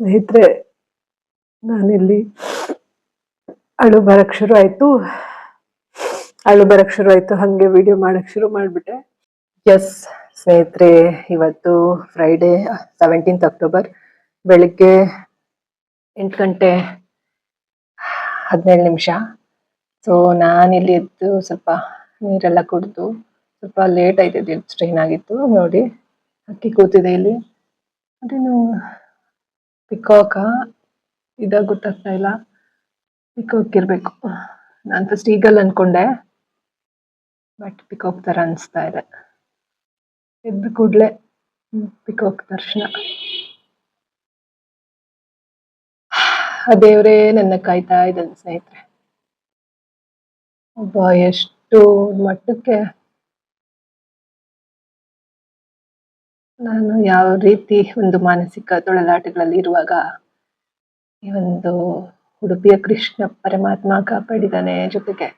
ಸ್ನೇಹಿತರೆ, ನಾನಿಲ್ಲಿ ಅಳು ಬರಕ್ ಶುರು ಆಯ್ತು. ಅಳು ಬರಕ್ ಶುರು ಆಯ್ತು, ಹಂಗೆ ವಿಡಿಯೋ ಮಾಡಕ್ ಶುರು ಮಾಡ್ಬಿಟ್ಟೆ. ಎಸ್ ಸ್ನೇಹಿತರೆ, ಇವತ್ತು ಫ್ರೈಡೇ ಸೆವೆಂಟೀನ್ತ್ ಅಕ್ಟೋಬರ್ ಬೆಳಿಗ್ಗೆ ಎಂಟು ಗಂಟೆ ಹದಿನೇಳು ನಿಮಿಷ. ಸೊ ನಾನಿಲ್ಲಿ ಎದ್ದು ಸ್ವಲ್ಪ ನೀರೆಲ್ಲ ಕುಡಿದು ಸ್ವಲ್ಪ ಲೇಟ್ ಆಯ್ತಿದ್ದು ಸ್ಟ್ರೈನ್ ಆಗಿತ್ತು. ನೋಡಿ, ಅಕ್ಕಿ ಕೂತಿದೆ ಇಲ್ಲಿ. ಅದೇನು ಪಿಕಾಕ ಇದ ಗೊತ್ತಾಗ್ತಾ ಇಲ್ಲ. ಪಿಕಾಕ್ ಇರ್ಬೇಕು. ನಾನು ಫಸ್ಟ್ ಈಗಲ್ ಅನ್ಕೊಂಡೆ. ಬಟ್ ಪಿಕಾಕ್ ತರ ಅನಿಸ್ತಾ ಇದೆ. ಎದ್ದು ಕೂಡ್ಲೆ ಪಿಕಾಕ್ ದರ್ಶನ. ಆ ದೇವರೇ, ನನ್ನ ಕಾಯ್ತಾ ಇದ್ದಾನೆ ಸ್ನೇಹಿತರೆ. ಒಬ್ಬ ಎಷ್ಟು ಮಟ್ಟಕ್ಕೆ ನಾನು ಯಾವ ರೀತಿ ಒಂದು ಮಾನಸಿಕ ತೊಳಲಾಟಗಳಲ್ಲಿ ಇರುವಾಗ ಈ ಒಂದು ಉಡುಪಿಯ ಕೃಷ್ಣ ಪರಮಾತ್ಮ ಕಾಪಾಡಿದ್ದಾನೆ ಜೊತೆಗೆ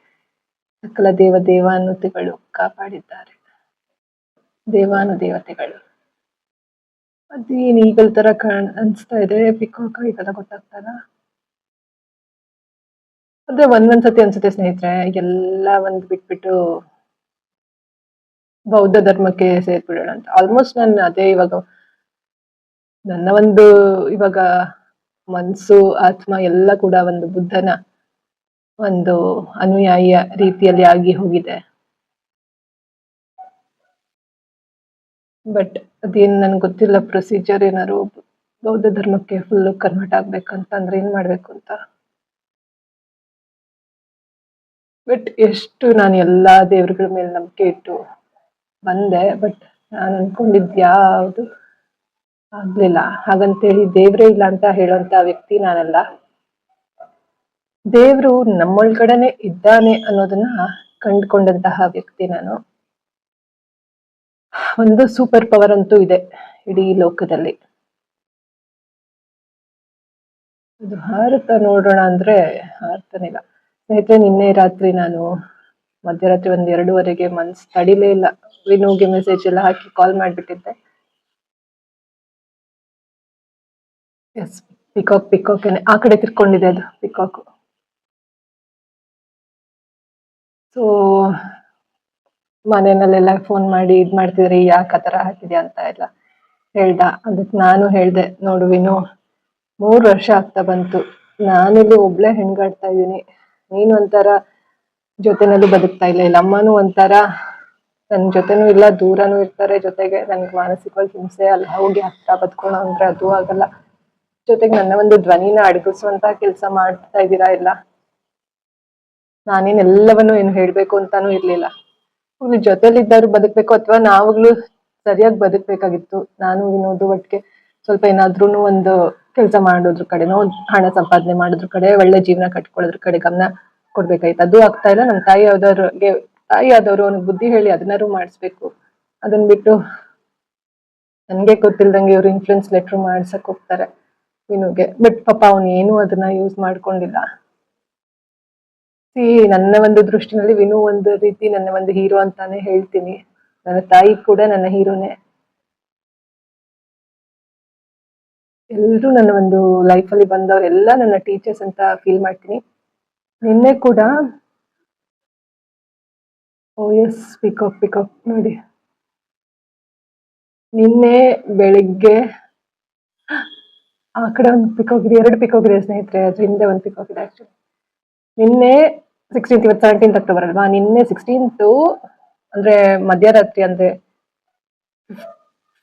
ಸಕಲ ದೇವ ದೇವಾನುತಿಗಳು ಕಾಪಾಡಿದ್ದಾರೆ. ದೇವಾನು ದೇವತೆಗಳು ಅದೇನು ಈಗಲ್ ತರ ಕಾಣ್ ಅನ್ಸ್ತಾ ಇದೆ. ಪಿಕೋಕ ಇದೆಲ್ಲ ಗೊತ್ತಾಗ್ತಲ್ಲ ಅದೇ ಒಂದೊಂದ್ಸತಿ ಅನ್ಸುತ್ತೆ ಸ್ನೇಹಿತರೆ, ಎಲ್ಲ ಒಂದ್ ಬಿಟ್ಬಿಟ್ಟು ಬೌದ್ಧ ಧರ್ಮಕ್ಕೆ ಸೇರ್ಬಿಡೋಣ ಅಂತ. ಆಲ್ಮೋಸ್ಟ್ ನಾನು ಅದೇ ಇವಾಗ ನನ್ನ ಒಂದು ಇವಾಗ ಮನ್ಸು, ಆತ್ಮ ಎಲ್ಲ ಕೂಡ ಒಂದು ಬುದ್ಧನ ಒಂದು ಅನುಯಾಯಿಯ ರೀತಿಯಲ್ಲಿ ಆಗಿ ಹೋಗಿದೆ. ಬಟ್ ಅದೇನ್ ನನ್ಗೆ ಗೊತ್ತಿಲ್ಲ ಪ್ರೊಸೀಜರ್ ಏನಾದ್ರು ಬೌದ್ಧ ಧರ್ಮಕ್ಕೆ ಫುಲ್ ಕನ್ವರ್ಟ್ ಆಗ್ಬೇಕಂತ ಅಂದ್ರೆ ಏನ್ ಮಾಡ್ಬೇಕು ಅಂತ. ಬಟ್ ಎಷ್ಟು ನಾನು ಎಲ್ಲಾ ದೇವ್ರಗಳ ಮೇಲೆ ನಂಬಿಕೆ ಇಟ್ಟು ಬಂದೆ ಬಟ್ ನಾನು ಅನ್ಕೊಂಡಿದ್ ಯಾವುದು ಆಗ್ಲಿಲ್ಲ. ಹಾಗಂತೇಳಿ ದೇವ್ರೇ ಇಲ್ಲ ಅಂತ ಹೇಳುವಂತ ವ್ಯಕ್ತಿ ನಾನಲ್ಲ. ದೇವ್ರು ನಮ್ಮೊಳಗಡೆನೆ ಇದ್ದಾನೆ ಅನ್ನೋದನ್ನ ಕಂಡುಕೊಂಡಂತಹ ವ್ಯಕ್ತಿ ನಾನು. ಒಂದು ಸೂಪರ್ ಪವರ್ ಅಂತೂ ಇದೆ ಇಡೀ ಲೋಕದಲ್ಲಿ. ಅದು ಹಾರತ ನೋಡೋಣ ಅಂದ್ರೆ ಹಾರ್ತನಿಲ್ಲ ಸ್ನೇಹಿತರೆ, ನಿನ್ನೆ ರಾತ್ರಿ ನಾನು ಮಧ್ಯರಾತ್ರಿ ಒಂದ್ ಎರಡೂವರೆಗೆ ಮನ್ಸ್ ತಡಿಲೇ ಇಲ್ಲ. ವಿನುಗೆ ಮೆಸೇಜ್ ಎಲ್ಲ ಹಾಕಿ ಕಾಲ್ ಮಾಡಿಬಿಟ್ಟಿದ್ದೆ. ಎಸ್ ಪಿಕಾಕ್ ಪಿಕಾಕ್ ಆ ಕಡೆ ತಿರ್ಕೊಂಡಿದೆ ಅದು ಪಿಕಾಕ್ ಸೊ ಮನೆಯಲ್ಲೆಲ್ಲ ಫೋನ್ ಮಾಡಿ ಇದ್ ಮಾಡ್ತಿದ್ರಿ, ಯಾಕೆ ಆ ತರ ಹಾಕಿದ್ಯಾ ಅಂತ ಎಲ್ಲ ಹೇಳ್ದ. ಅದಕ್ಕೆ ನಾನು ಹೇಳ್ದೆ, ನೋಡು ವಿನು, ಮೂರು ವರ್ಷ ಆಗ್ತಾ ಬಂತು. ನಾನಿಲ್ಲಿ ಒಬ್ಳೆ ಹೆಣ್ಗಾಡ್ತಾ ಇದೀನಿ ನೀನು ಒಂಥರ ಜೊತೆನಲ್ಲಿ ಬದುಕ್ತಾ ಇಲ್ಲ. ಇಲ್ಲ ಅಮ್ಮನೂ ಒಂಥರ ನನ್ ಜೊತೆನೂ ಇಲ್ಲ, ದೂರನೂ ಇರ್ತಾರೆ. ಜೊತೆಗೆ ನನ್ಗೆ ಮಾನಸಿಕವಾಗಿ ಹಿಂಸೆ ಅಲ್ಲ, ಹೋಗಿ ಹತ್ರ ಬದ್ಕೋಣ ಅಂದ್ರೆ ಅದು ಆಗಲ್ಲ. ಜೊತೆಗೆ ನನ್ನ ಒಂದು ಧ್ವನಿನ ಅಡಗಿಸುವಂತ ಕೆಲಸ ಮಾಡ್ತಾ ಇದ್ದೀರಾ ಇಲ್ಲ? ನಾನೇನ್ ಎಲ್ಲವನ್ನು ಏನು ಹೇಳ್ಬೇಕು ಅಂತಾನೂ ಇರ್ಲಿಲ್ಲ. ಇವ್ರು ಜೊತೆಲಿದ್ದವ್ರು ಬದುಕ್ಬೇಕು ಅಥವಾ ನಾವುಗಳು ಸರಿಯಾಗಿ ಬದುಕ್ಬೇಕಾಗಿತ್ತು. ನಾನು ವಿನೋದು ಒಟ್ಟಿಗೆ ಸ್ವಲ್ಪ ಏನಾದ್ರೂ ಒಂದು ಕೆಲಸ ಮಾಡೋದ್ರ ಕಡೆನೋ ಹಣ ಸಂಪಾದನೆ ಮಾಡೋದ್ರ ಕಡೆ, ಒಳ್ಳೆ ಜೀವನ ಕಟ್ಕೊಳ್ಳೋದ್ರ ಕಡೆ ಗಮನ ಕೊಡ್ಬೇಕಾಯ್ತು ಅದು ಆಗ್ತಾ ಇಲ್ಲ. ನಮ್ಮ ತಾಯಿ ಆದವ್ರಿಗೆ ತಾಯಿ ಆದವ್ರು ಅವ್ನಿಗೆ ಬುದ್ಧಿ ಹೇಳಿ ಅದನ್ನಾರು ಮಾಡಿಸ್ಬೇಕು. ಅದನ್ನ ಬಿಟ್ಟು ನನಗೆ ಗೊತ್ತಿಲ್ದಂಗೆ ಇವ್ರು ಇನ್ಫ್ಲುಯೆನ್ಸ್ ಲೆಟರ್ ಮಾಡ್ಸಕ್ ಹೋಗ್ತಾರೆ ವಿನುಗೆ. ಬಟ್ ಪಾಪ ಅವನು ಏನು ಅದನ್ನ ಯೂಸ್ ಮಾಡ್ಕೊಂಡಿಲ್ಲ. ಸಿ, ನನ್ನ ಒಂದು ದೃಷ್ಟಿನಲ್ಲಿ ವಿನು ಒಂದು ರೀತಿ ನನ್ನ ಒಂದು ಹೀರೋ ಅಂತಾನೆ ಹೇಳ್ತೀನಿ. ನನ್ನ ತಾಯಿ ಕೂಡ ನನ್ನ ಹೀರೋನೇ. ಎಲ್ಲರೂ ನನ್ನ ಒಂದು ಲೈಫಲ್ಲಿ ಬಂದವರೆಲ್ಲ ನನ್ನ ಟೀಚರ್ಸ್ ಅಂತ ಫೀಲ್ ಮಾಡ್ತೀನಿ. ನಿನ್ನೆ ಕೂಡ ಓ ಎಸ್ ಪಿಕಪ್ ಪಿಕಪ್ ನೋಡಿ. ನಿನ್ನೆ ಬೆಳಿಗ್ಗೆ ಆ ಕಡೆ ಒಂದು ಪಿಕಪ್ ಇದೆ, ಎರಡು ಪಿಕಪ್ ಇದೆ ಸ್ನೇಹಿತರೆ ಅದ್ರ ಹಿಂದೆ ಒಂದು ಪಿಕಪ್ ಇದೆ ಆಕ್ಚುಲಿ ನಿನ್ನೆ ಸಿಕ್ಸ್ಟೀನ್ತ್ ಇವತ್ತು ಸೆವೆಂಟೀನ್ತ್ ಅಕ್ಟೋಬರ್ ಅಲ್ವಾ? ನಿನ್ನೆ ಸಿಕ್ಸ್ಟೀನ್ತ್ ಅಂದ್ರೆ ಮಧ್ಯರಾತ್ರಿ ಅಂದ್ರೆ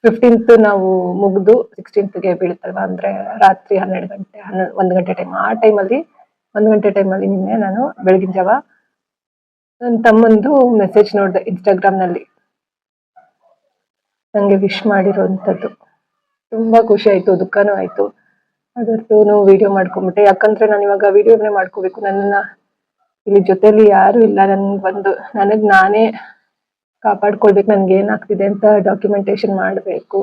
ಫಿಫ್ಟೀನ್ತ್ ನಾವು ಮುಗಿದು ಸಿಕ್ಸ್ಟೀನ್ತ್ಗೆ ಬೀಳುತ್ತಲ್ವಾ? ಅಂದ್ರೆ ರಾತ್ರಿ ಹನ್ನೆರಡು ಗಂಟೆ ಹನ್ನೆರಡು ಒಂದು ಗಂಟೆ ಟೈಮ್ ಆ ಟೈಮಲ್ಲಿ ಒಂದು ಗಂಟೆ ಟೈಮಲ್ಲಿ ನಿನ್ನೆ ನಾನು ಬೆಳಗಿನ ಜಾವ ನನ್ನ ತಮ್ಮಂದು ಮೆಸೇಜ್ ನೋಡಿದೆ ಇನ್ಸ್ಟಾಗ್ರಾಮ್ನಲ್ಲಿ ನಂಗೆ ವಿಶ್ ಮಾಡಿರೋವಂಥದ್ದು ತುಂಬಾ ಖುಷಿ ಆಯ್ತು, ದುಃಖನೂ ಆಯ್ತು. ಅದರದ್ದು ವಿಡಿಯೋ ಮಾಡ್ಕೊಂಬಿಟ್ಟೆ. ಯಾಕಂದ್ರೆ ನಾನು ಇವಾಗ ವಿಡಿಯೋನೇ ಮಾಡ್ಕೋಬೇಕು. ನನ್ನನ್ನು ಇಲ್ಲಿ ಜೊತೆಯಲ್ಲಿ ಯಾರು ಇಲ್ಲ. ನನಗೆ ಬಂದು ನನಗೆ ನಾನೇ ಕಾಪಾಡ್ಕೊಳ್ಬೇಕು. ನನ್ಗೆ ಏನಾಗ್ತಿದೆ ಅಂತ ಡಾಕ್ಯುಮೆಂಟೇಶನ್ ಮಾಡಬೇಕು.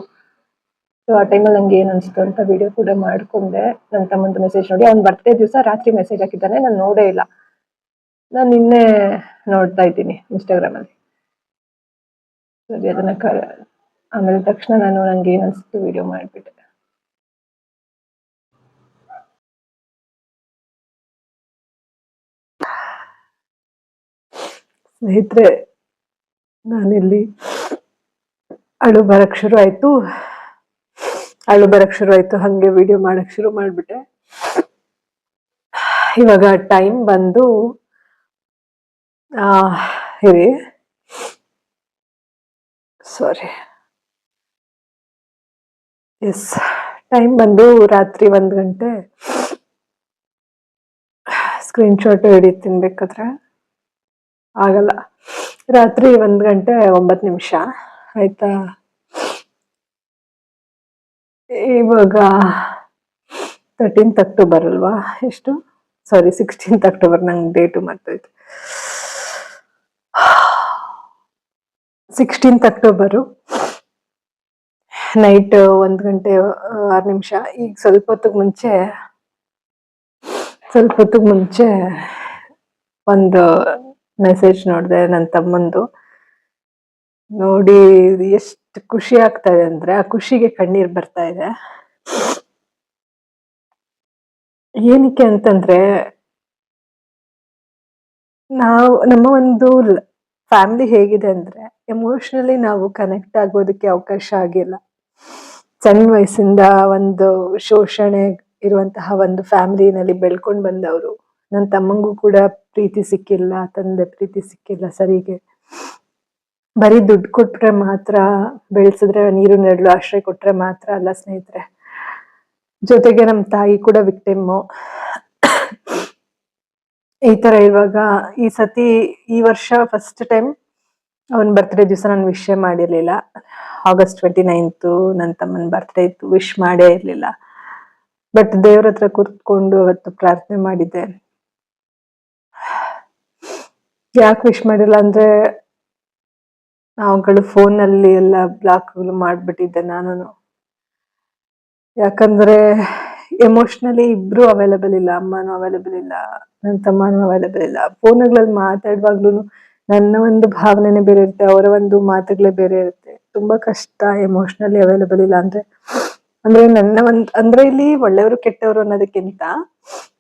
ಸೊ ಆ ಟೈಮಲ್ಲಿ ನಂಗೆ ಏನು ಅನಿಸ್ತು ಅಂತ ವಿಡಿಯೋ ಕೂಡ ಮಾಡ್ಕೊಂಡೆ. ನನ್ನ ತಮ್ಮಂದು ಮೆಸೇಜ್ ನೋಡಿ. ಅವ್ನು ಬರ್ತೇ ದಿವಸ ರಾತ್ರಿ ಮೆಸೇಜ್ ಹಾಕಿದ್ದಾನೆ. ನಾನು ನೋಡೇ ಇಲ್ಲ. ನಾನು ನಿನ್ನೆ ನೋಡ್ತಾ ಇದ್ದೀನಿ ಇನ್ಸ್ಟಾಗ್ರಾಮಲ್ಲಿ ಸರಿ, ಅದನ್ನ ಆಮೇಲೆ ತಕ್ಷಣ ನಾನು ನನಗೆ ಏನು ವಿಡಿಯೋ ಮಾಡಿಬಿಟ್ಟೆ. ಸ್ನೇಹಿತರೆ, ನಾನಿಲ್ಲಿ ಅಳು ಬರಕ್ ಶುರು ಆಯ್ತು. ಅಳು ಬರಕ್ ಶುರು ಆಯ್ತು, ಹಾಗೆ ವಿಡಿಯೋ ಮಾಡಕ್ ಶುರು ಮಾಡ್ಬಿಟ್ಟೆ. ಇವಾಗ ಟೈಮ್ ಬಂದು ಇರಿ. ಸಾರಿ ಎಸ್ ಟೈಮ್ ಬಂದು ರಾತ್ರಿ ಒಂದು ಗಂಟೆ. ಸ್ಕ್ರೀನ್ಶಾಟ್ ಹಿಡಿ ಹಿಡಿತೀನಿ ಬೇಕಾದ್ರೆ. ಆಗಲ್ಲ. ರಾತ್ರಿ ಒಂದು ಗಂಟೆ ಒಂಬತ್ತು ನಿಮಿಷ. ಆಯ್ತಾ? ಇವಾಗ ತರ್ಟೀನ್ತ್ ಅಕ್ಟೋಬರ್ ಅಲ್ವಾ? ಎಷ್ಟು? ಸಾರಿ ಸಿಕ್ಸ್ಟೀನ್ತ್ ಅಕ್ಟೋಬರ್ ನಂಗೆ ಡೇಟು ಮರ್ತೋಯ್ತು ಸಿಕ್ಸ್ಟೀನ್ತ್ ಅಕ್ಟೋಬರು ನೈಟ್ ಒಂದು ಗಂಟೆ ಆರು ನಿಮಿಷ. ಈಗ ಸ್ವಲ್ಪ ಹೊತ್ತಿಗೆ ಮುಂಚೆ, ಸ್ವಲ್ಪ ಹೊತ್ತಿಗೆ ಮುಂಚೆ ಒಂದು ಮೆಸೇಜ್ ನೋಡಿದೆ ನನ್ನ ತಮ್ಮಂದು. ನೋಡಿ ಎಷ್ಟು ಖುಷಿ ಆಗ್ತಾ ಇದೆ ಅಂದ್ರೆ, ಆ ಖುಷಿಗೆ ಕಣ್ಣೀರು ಬರ್ತಾ ಇದೆ. ಏನಕ್ಕೆ ಅಂತಂದ್ರೆ ನಾವು, ನಮ್ಮ ಒಂದು ಫ್ಯಾಮಿಲಿ ಹೇಗಿದೆ ಅಂದ್ರೆ ಎಮೋಷನಲಿ ನಾವು ಕನೆಕ್ಟ್ ಆಗೋದಕ್ಕೆ ಅವಕಾಶ ಆಗಿಲ್ಲ. ಸಣ್ಣ ವಯಸ್ಸಿಂದ ಒಂದು ಶೋಷಣೆ ಇರುವಂತಹ ಒಂದು ಫ್ಯಾಮಿಲಿನಲ್ಲಿ ಬೆಳ್ಕೊಂಡು ಬಂದವರು. ನನ್ನ ತಮ್ಮಂಗೂ ಕೂಡ ಪ್ರೀತಿ ಸಿಕ್ಕಿಲ್ಲ, ತಂದೆ ಪ್ರೀತಿ ಸಿಕ್ಕಿಲ್ಲ ಸರಿಗೆ. ಬರೀ ದುಡ್ಡು ಕೊಟ್ರೆ ಮಾತ್ರ, ಬೆಳೆಸಿದ್ರೆ ನೀರು, ನೆರಳು, ಆಶ್ರಯ ಕೊಟ್ರೆ ಮಾತ್ರ ಅಲ್ಲ ಸ್ನೇಹಿತರೆ. ಜೊತೆಗೆ ನಮ್ಮ ತಾಯಿ ಕೂಡ ವಿಕ್ಟಿಮ್ಮು ಈ ತರ ಇವಾಗ ಈ ಸತಿ ಈ ವರ್ಷ ಫಸ್ಟ್ ಟೈಮ್ ಅವನ್ ಬರ್ತ್ಡೇ ದಿವಸ ನಾನು ವಿಶ್ ಮಾಡಿರ್ಲಿಲ್ಲ. ಆಗಸ್ಟ್ ಟ್ವೆಂಟಿ ನೈನ್ತು ನನ್ನ ತಮ್ಮನ ಬರ್ತ್ಡೇ ಇತ್ತು ವಿಶ್ ಮಾಡೇ ಇರ್ಲಿಲ್ಲ. ಬಟ್ ದೇವ್ರ ಹತ್ರ ಕೂತ್ಕೊಂಡು ಅವತ್ತು ಪ್ರಾರ್ಥನೆ ಮಾಡಿದ್ದೆ. ಯಾಕೆ ವಿಶ್ ಮಾಡಿಲ್ಲ ಅಂದ್ರೆ ನಾವುಗಳು ಫೋನ್ ಅಲ್ಲಿ ಎಲ್ಲ ಬ್ಲಾಕ್ ಮಾಡ್ಬಿಟ್ಟಿದ್ದೆ ನಾನು ಯಾಕಂದ್ರೆ ಎಮೋಷನಲಿ ಇಬ್ರು ಅವೈಲಬಲ್ ಇಲ್ಲ, ಅಮ್ಮನೂ ಅವೈಲಬಲ್ ಇಲ್ಲ ನನ್ನ ತಮ್ಮನೂ ಅವೈಲಬಲ್ ಇಲ್ಲ. ಫೋನ್ಗಳಲ್ಲಿ ಮಾತಾಡುವಾಗ್ಲೂ ನನ್ನ ಒಂದು ಭಾವನೆನೇ ಬೇರೆ ಇರುತ್ತೆ, ಅವರ ಒಂದು ಮಾತುಗಳೇ ಬೇರೆ ಇರುತ್ತೆ. ತುಂಬಾ ಕಷ್ಟ ಎಮೋಷನಲಿ ಅವೈಲಬಲ್ ಇಲ್ಲ ಅಂದ್ರೆ. ಅಂದ್ರೆ ನನ್ನ ಒಂದು, ಅಂದ್ರೆ ಇಲ್ಲಿ ಒಳ್ಳೆಯವರು ಕೆಟ್ಟವರು ಅನ್ನೋದಕ್ಕಿಂತ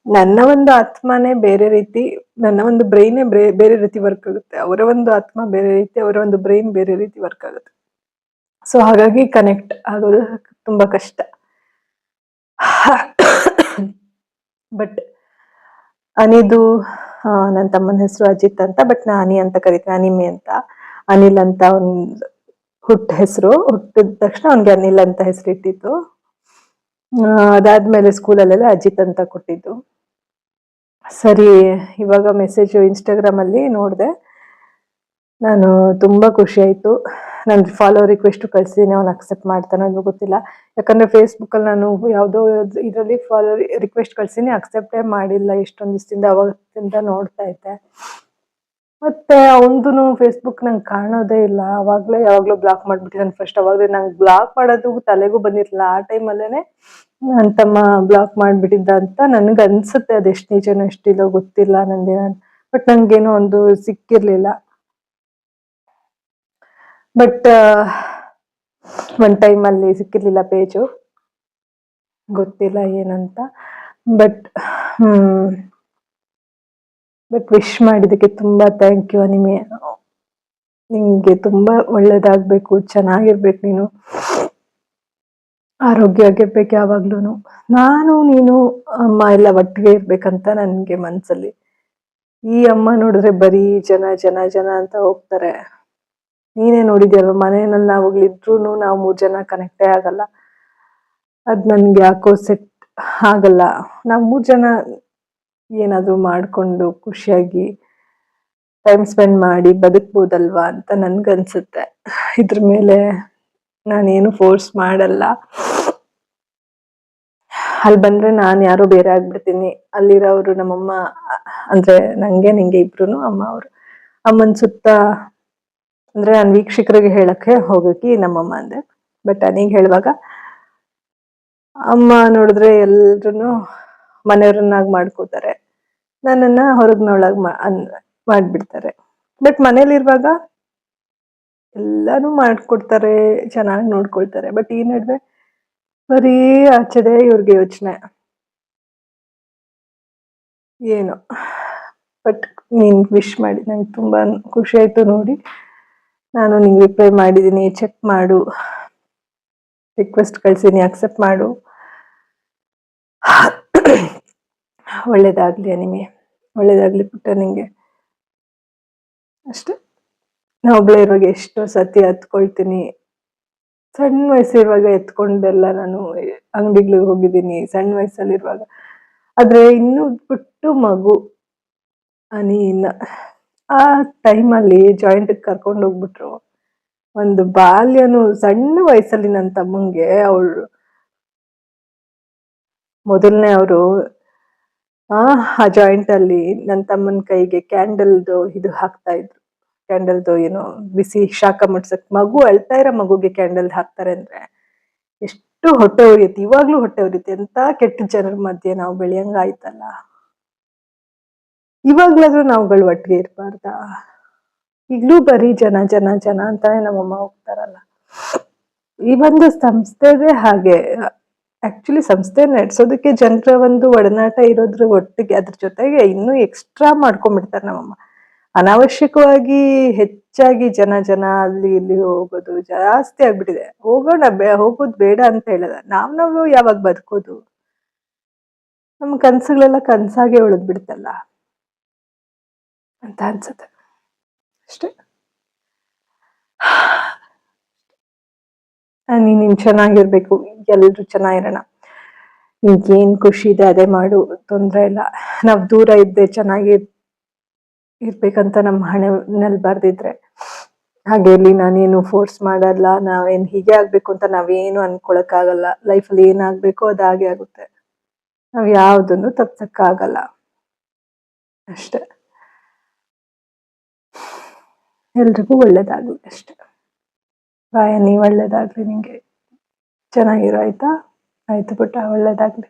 ನನ್ನ ಒಂದು ಆತ್ಮನೇ ಬೇರೆ ರೀತಿ, ನನ್ನ ಒಂದು ಬ್ರೈನೇ ಬೇರೆ ರೀತಿ ವರ್ಕ್ ಆಗುತ್ತೆ. ಅವರ ಒಂದು ಆತ್ಮ ಬೇರೆ ರೀತಿ, ಅವರ ಒಂದು ಬ್ರೈನ್ ಬೇರೆ ರೀತಿ ವರ್ಕ್ ಆಗುತ್ತೆ. ಸೊ ಹಾಗಾಗಿ ಕನೆಕ್ಟ್ ಆಗೋದು ತುಂಬಾ ಕಷ್ಟ. ಬಟ್ ಅನಿದು ನನ್ನ ತಮ್ಮನ ಹೆಸರು ಅಜಿತ್ ಅಂತ ಬಟ್ ನಾ ಅನಿ ಅಂತ ಕರಿತೀನಿ ಅನಿಮೆ ಅಂತ. ಅನಿಲ್ ಅಂತ ಒಂದು ಹುಟ್ಟ ಹೆಸರು, ಹುಟ್ಟಿದ ತಕ್ಷಣ ಅವನಿಗೆ ಅನಿಲ್ ಅಂತ ಹೆಸರು ಇಟ್ಟಿತ್ತು ಅದಾದ್ಮೇಲೆ ಸ್ಕೂಲಲ್ಲೆಲ್ಲ ಅಜಿತ್ ಅಂತ ಕೊಟ್ಟಿದ್ದು. ಸರಿ, ಇವಾಗ ಮೆಸೇಜು ಇನ್ಸ್ಟಾಗ್ರಾಮ್ ಅಲ್ಲಿ ನೋಡಿದೆ. ನಾನು ತುಂಬಾ ಖುಷಿ ಆಯ್ತು. ನಾನು ಫಾಲೋ ರಿಕ್ವೆಸ್ಟ್ ಕಳ್ಸಿದೀನಿ ಅವ್ನು ಅಕ್ಸೆಪ್ಟ್ ಮಾಡ್ತಾನೋ ಇಲ್ವೋ ಗೊತ್ತಿಲ್ಲ. ಯಾಕಂದ್ರೆ ಫೇಸ್ಬುಕ್ ಅಲ್ಲಿ ನಾನು ಯಾವುದೋ ಇದರಲ್ಲಿ ಫಾಲೋ ರಿಕ್ವೆಸ್ಟ್ ಕಳಿಸಿನಿ ಅಕ್ಸೆಪ್ಟೇ ಮಾಡಿಲ್ಲ, ಎಷ್ಟೊಂದು ದಿವಸದಿಂದ ಅವಾಗಿಂದ ನೋಡ್ತಾ ಇದ್ದೆ. ಮತ್ತೆ ಅವನದು ಫೇಸ್ಬುಕ್ ನಂಗೆ ಕಾಣೋದೇ ಇಲ್ಲ. ಅವಾಗ್ಲೇ ಯಾವಾಗಲೂ ಬ್ಲಾಕ್ ಮಾಡ್ಬಿಟ್ಟಿದ್ದಾನೆ ಫಸ್ಟ್ ಅವಾಗ್ಲೇ ನಂಗೆ ಬ್ಲಾಕ್ ಮಾಡೋದು ತಲೆಗೂ ಬಂದಿರಲಿಲ್ಲ. ಆ ಟೈಮಲ್ಲೇ ನನ್ನ ತಮ್ಮ ಬ್ಲಾಕ್ ಮಾಡ್ಬಿಟ್ಟಿದ್ದ ಅಂತ ನನಗೆ ಅನ್ಸುತ್ತೆ, ಅದೆಷ್ಟು ನಿಜನೋ ಎಷ್ಟಿಲ್ಲೋ ಗೊತ್ತಿಲ್ಲ ನಂದೇನ ಬಟ್ ನನಗೇನೋ ಒಂದು ಸಿಕ್ಕಿರ್ಲಿಲ್ಲ. ಬಟ್ ಒನ್ ಟೈಮ್ ಅಲ್ಲಿ ಸಿಕ್ಕಿರ್ಲಿಲ್ಲ ಪೇಜು. ಗೊತ್ತಿಲ್ಲ ಏನಂತ. ಬಟ್ ಬಟ್ ವಿಶ್ ಮಾಡಿದಕ್ಕೆ ತುಂಬಾ ಥ್ಯಾಂಕ್ ಯು ಅನಿಮೆ. ನಿಮಗೆ ತುಂಬಾ ಒಳ್ಳೇದಾಗಬೇಕು, ಚೆನ್ನಾಗಿರ್ಬೇಕು ನೀನು. ಆರೋಗ್ಯವಾಗಿರ್ಬೇಕು ಯಾವಾಗ್ಲೂ ನಾನು, ನೀನು, ಅಮ್ಮ ಎಲ್ಲ ಒಟ್ಟಿಗೆ ಇರ್ಬೇಕಂತ ನನಗೆ ಮನಸ್ಸಲ್ಲಿ ಈ ಅಮ್ಮ ನೋಡಿದ್ರೆ ಬರೀ ಜನ ಜನ ಜನ ಅಂತ ಹೋಗ್ತಾರೆ. ನೀನೇ ನೋಡಿದ್ಯಲ್ವ? ಮನೆಯಲ್ಲಿ ನಾವಾಗ್ಲಿದ್ರು ನಾವು ಮೂರ್ ಜನ ಕನೆಕ್ಟೇ ಆಗಲ್ಲ. ಅದ್ ನನ್ಗೆ ಯಾಕೋ ಸೆಟ್ ಆಗಲ್ಲ. ನಾವು ಮೂರ್ ಜನ ಏನಾದ್ರು ಮಾಡ್ಕೊಂಡು ಖುಷಿಯಾಗಿ ಟೈಮ್ ಸ್ಪೆಂಡ್ ಮಾಡಿ ಬದುಕ್ಬೋದಲ್ವಾ ಅಂತ ನನ್ಗನ್ಸುತ್ತೆ. ಇದ್ರ ಮೇಲೆ ನಾನೇನು ಫೋರ್ಸ್ ಮಾಡಲ್ಲ. ಅಲ್ಲಿ ಬಂದ್ರೆ ನಾನು ಯಾರೋ ಬೇರೆ ಆಗ್ಬಿಡ್ತೀನಿ. ಅಲ್ಲಿರೋರು ನಮ್ಮಮ್ಮ, ಅಂದ್ರೆ ನಂಗೆ, ನಿಂಗೆ ಇಬ್ರು ಅಮ್ಮ ಅವರು. ಅಮ್ಮನ ಸುತ್ತ ಅಂದ್ರೆ ನಾನು ವೀಕ್ಷಕರಿಗೆ ಹೇಳಕ್ಕೆ ಹೋಗಕ್ಕೆ ನಮ್ಮಮ್ಮ ಅಂದೆ. ಬಟ್ ನನಗೆ ಹೇಳುವಾಗ, ಅಮ್ಮ ನೋಡಿದ್ರೆ ಎಲ್ರು ಮನೆಯವ್ರನ್ನಾಗಿ ಮಾಡ್ಕೋತಾರೆ. ನನ್ನನ್ನ ಹೊರಗ್ನೊಳಗ್ ಮಾಡ್ಬಿಡ್ತಾರೆ. ಬಟ್ ಮನೇಲಿರುವಾಗ ಎಲ್ಲಾನು ಮಾಡ್ಕೊಡ್ತಾರೆ, ಚೆನ್ನಾಗಿ ನೋಡ್ಕೊಳ್ತಾರೆ. ಬಟ್ ಈ ನಡುವೆ ಬರೀ ಆಚೆದೆ ಇವ್ರಿಗೆ ಯೋಚನೆ. ಏನು? ಬಟ್ ನೀನ್ ವಿಶ್ ಮಾಡಿ, ನಂಗೆ ತುಂಬಾ ಖುಷಿ ಆಯ್ತು ನೋಡಿ. ನಾನು ನಿಂಗೆ ರಿಪ್ಲೈ ಮಾಡಿದ್ದೀನಿ ಚೆಕ್ ಮಾಡು. ರಿಕ್ವೆಸ್ಟ್ ಕಳ್ಸಿನಿ ಅಕ್ಸೆಪ್ಟ್ ಮಾಡು. ಒಳ್ಳೇದಾಗಲಿ ಅನಿಮೆ, ಒಳ್ಳೇದಾಗಲಿ ಪುಟ್ಟ ನಿಮಗೆ ಅಷ್ಟೆ. ನಾ ಒಬ್ಬಳೇ ಇರುವಾಗ ಎಷ್ಟೋ ಸತಿ ಹತ್ಕೊಳ್ತೀನಿ. ಸಣ್ಣ ವಯಸ್ಸಿರುವಾಗ ಎತ್ಕೊಂಡೆಲ್ಲ ನಾನು ಅಂಗಡಿಗಳಿಗೆ ಹೋಗಿದ್ದೀನಿ ಸಣ್ಣ ವಯಸ್ಸಲ್ಲಿರುವಾಗ. ಆದರೆ ಇನ್ನೂ ಪುಟ್ಟು ಮಗು, ಅನಿನ. ಆ ಟೈಮಲ್ಲಿ ಜಾಯಿಂಟ್ ಕರ್ಕೊಂಡು ಹೋಗ್ಬಿಟ್ರು. ಒಂದು ಬಾಲ್ಯನು ಸಣ್ಣ ವಯಸ್ಸಲ್ಲಿ ನನ್ನ ತಮ್ಮಂಗೆ ಅವಳು ಮೊದಲನೇ ಅವರು, ಆ ಜಾಯಿಂಟ್ ಅಲ್ಲಿ ನನ್ನ ತಮ್ಮನ ಕೈಗೆ ಕ್ಯಾಂಡಲ್ದು ಇದು ಹಾಕ್ತಾ ಇದ್ರು. ಕ್ಯಾಂಡಲ್ದು ಏನೋ ಬಿಸಿ ಶಾಖ ಮುಟ್ಸಕ್ ಮಗು ಅಳ್ತಾ ಇರೋ ಮಗುಗೆ ಕ್ಯಾಂಡಲ್ ಹಾಕ್ತಾರೆ ಅಂದ್ರೆ ಎಷ್ಟು ಹೊಟ್ಟೆ ಉರಿಯುತ್ತೆ. ಇವಾಗ್ಲೂ ಹೊಟ್ಟೆ ಉರಿಯುತ್ತೆ. ಎಂತ ಕೆಟ್ಟ ಜನರ ಮಧ್ಯೆ ನಾವು ಬೆಳೆಯಂಗ ಆಯ್ತಲ್ಲ ಇವಾಗ್ಲಾದ್ರೂ ನಾವುಗಳು ಒಟ್ಟಿಗೆ ಇರಬಾರ್ದಾ? ಈಗಲೂ ಬರೀ ಜನ ಜನ ಜನ ಅಂತಾನೆ ನಮ್ಮಮ್ಮ ಹೋಗ್ತಾರಲ್ಲ. ಈ ಒಂದು ಸಂಸ್ಥೆದೇ ಹಾಗೆ. ಆಕ್ಚುಲಿ ಸಂಸ್ಥೆ ನಡೆಸೋದಕ್ಕೆ ಜನರ ಒಂದು ಒಡನಾಟ ಇರೋದ್ರ ಒಟ್ಟಿಗೆ ಅದ್ರ ಜೊತೆಗೆ ಇನ್ನೂ ಎಕ್ಸ್ಟ್ರಾ ಮಾಡ್ಕೊಂಡ್ಬಿಡ್ತಾರೆ ನಮ್ಮಮ್ಮ. ಅನಾವಶ್ಯಕವಾಗಿ ಹೆಚ್ಚಾಗಿ ಜನ ಜನ ಅಲ್ಲಿ ಇಲ್ಲಿ ಹೋಗೋದು ಜಾಸ್ತಿ ಆಗ್ಬಿಟ್ಟಿದೆ. ಹೋಗೋಣ ಹೋಗೋದು ಬೇಡ ಅಂತ ಹೇಳಲ್ಲ. ನಾವ್, ನಾವು ಯಾವಾಗ ಬದುಕೋದು? ನಮ್ಮ ಕನ್ಸುಗಳೆಲ್ಲ ಕನ್ಸಾಗೆ ಉಳಿದ್ ಬಿಡ್ತಲ್ಲ. ಅಂತ ಅನ್ಸುತ್ತೆ ಅಷ್ಟೇ ನೀನು ನೀನ್ ನೀನ್ ಚೆನ್ನಾಗಿರ್ಬೇಕು ಎಲ್ಲರೂ ಚೆನ್ನಾಗಿರೋಣ. ನಿನ್ಗೇನ್ ಖುಷಿ ಇದೆ ಅದೇ ಮಾಡು, ತೊಂದ್ರೆ ಇಲ್ಲ. ನಾವು ದೂರ ಇದ್ದೆ ಚೆನ್ನಾಗಿ ಇರ್ಬೇಕಂತ ನಮ್ಮ ಹಣೆನಲ್ಲಿ ಬರ್ದಿದ್ರೆ. ಹಾಗೆ ಇಲ್ಲಿ ನಾನೇನು ಫೋರ್ಸ್ ಮಾಡಲ್ಲ, ನಾವೇನ್ ಹೀಗೆ ಆಗ್ಬೇಕು ಅಂತ ನಾವೇನು ಅನ್ಕೊಳಕ್ ಆಗಲ್ಲ ಲೈಫಲ್ಲಿ ಏನಾಗಬೇಕೋ ಅದು ಹಾಗೆ ಆಗುತ್ತೆ. ನಾವು ಯಾವುದನ್ನು ತಪ್ಪಿಸಕ್ಕಾಗಲ್ಲ ಅಷ್ಟೇ. ಎಲ್ರಿಗೂ ಒಳ್ಳೇದಾಗಲಿ ಅಷ್ಟೆ. ಬಾಯ ನೀ ಒಳ್ಳೇದಾಗ್ಲಿ ನಿಂಗೆ ಚೆನ್ನಾಗಿರೋ ಆಯ್ತಾ? ಆಯ್ತು ಪುಟ್ಟ ಒಳ್ಳೇದಾಗ್ಲಿ.